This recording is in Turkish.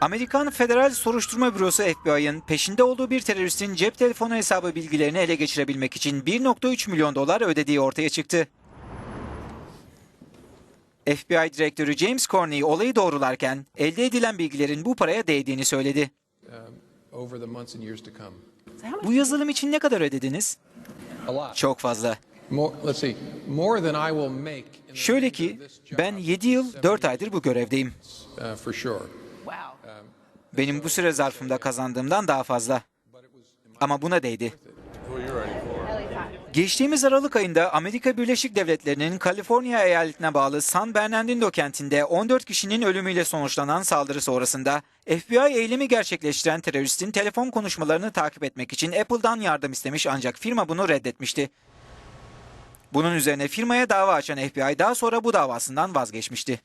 Amerikan Federal Soruşturma Bürosu FBI'ın peşinde olduğu bir teröristin cep telefonu hesabı bilgilerini ele geçirebilmek için 1.3 milyon dolar ödediği ortaya çıktı. FBI Direktörü James Corney olayı doğrularken elde edilen bilgilerin bu paraya değdiğini söyledi. come. Bu yazılım için ne kadar ödediniz? Çok fazla. Şöyle ki ben 7 yıl 4 aydır bu görevdeyim. Benim bu süre zarfımda kazandığımdan daha fazla. Ama buna değdi. Geçtiğimiz Aralık ayında Amerika Birleşik Devletleri'nin Kaliforniya eyaletine bağlı San Bernardino kentinde 14 kişinin ölümüyle sonuçlanan saldırı sonrasında FBI eylemi gerçekleştiren teröristin telefon konuşmalarını takip etmek için Apple'dan yardım istemiş ancak firma bunu reddetmişti. Bunun üzerine firmaya dava açan FBI daha sonra bu davasından vazgeçmişti.